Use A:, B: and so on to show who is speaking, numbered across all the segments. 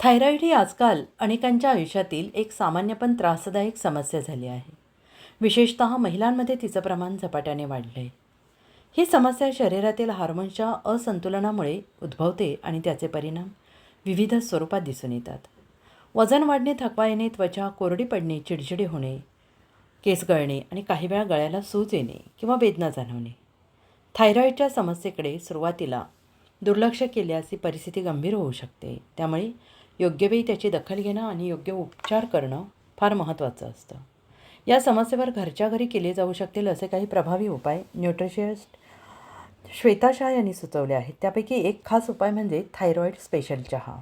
A: Thyroid ही आजकाल अनेकांच्या आयुष्यातील एक सामान्य पण त्रासदायक समस्या झाली आहे. विशेषत महिलांमध्ये तिचं प्रमाण झपाट्याने वाढलं आहे ही समस्या शरीरातील हार्मोन्सच्या असंतुलनामुळे उद्भवते आणि त्याचे परिणाम विविध स्वरूपात दिसून येतात. वजन वाढणे थकवा येणे त्वचा कोरडी पडणे चिडचिडी होणे केस गळणे आणि काही वेळा गळ्याला सूज येणे किंवा वेदना जाणवणे. थायरॉईडच्या समस्येकडे सुरुवातीला दुर्लक्ष केल्यास ही परिस्थिती गंभीर होऊ शकते. त्यामुळे योग्य वेळी त्याची दखल घेणं आणि योग्य उपचार करणं फार महत्त्वाचं असतं. या समस्येवर घरच्या घरी केले जाऊ शकतील असे काही प्रभावी उपाय न्यूट्रिशियस्ट श्वेता शाह यांनी सुचवले आहेत. त्यापैकी एक खास उपाय म्हणजे थायरॉईड स्पेशल चहा.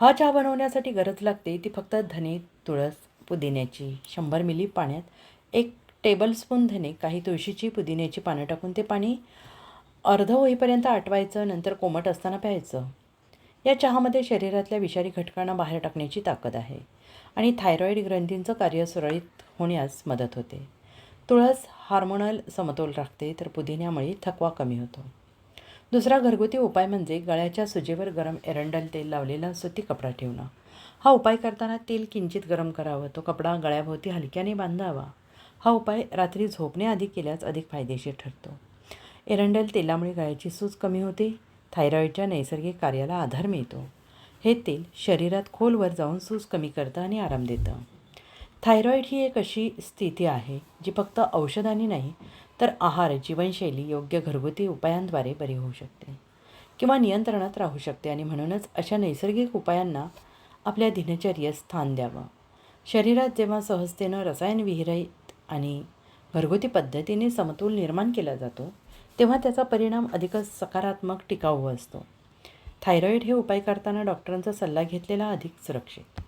A: हा चहा बनवण्यासाठी गरज लागते. ती फक्त धने तुळस पुदिन्याची शंभर मिली पाण्यात एक टेबलस्पून धने काही तुळशीची पुदिन्याची पानं टाकून ते पाणी अर्ध होईपर्यंत आटवायचं नंतर कोमट असताना प्यायचं. या चहामध्ये शरीरातल्या विषारी घटकांना बाहेर टाकण्याची ताकद आहे आणि थायरॉईड ग्रंथींचं कार्य सुरळीत होण्यास मदत होते. तुळस हार्मोनल समतोल राखते तर पुदिन्यामुळे थकवा कमी होतो. दुसरा घरगुती उपाय म्हणजे गळ्याच्या सुजेवर गरम एरंडल तेल लावलेला सुती कपडा ठेवणं. हा उपाय करताना तेल किंचित गरम करावं तो कपडा गळ्याभोवती हलक्याने बांधावा. हा उपाय रात्री झोपण्याआधी केल्यास अधिक फायदेशीर ठरतो. एरंडल तेलामुळे गळ्याची सूज कमी होते थायरॉईडच्या नैसर्गिक कार्याला आधार मिळतो. हे तेल शरीरात खोलवर जाऊन सूज कमी करतं आणि आराम देतं. थायरॉईड ही एक अशी स्थिती आहे जी फक्त औषधांनी नाही तर आहार जीवनशैली योग्य घरगुती उपायांद्वारे बरी होऊ शकते किंवा नियंत्रणात राहू शकते आणि म्हणूनच अशा नैसर्गिक उपायांना आपल्या दिनचर्येत स्थान द्यावं. शरीरात जेव्हा सहजतेनं रसायनविरहित आणि घरगुती पद्धतीने समतोल निर्माण केला जातो तेव्हा त्याचा परिणाम अधिकच सकारात्मक टिकाऊ असतो. थायरॉईड हे उपाय करताना डॉक्टरांचा सल्ला घेतलेला अधिक सुरक्षित.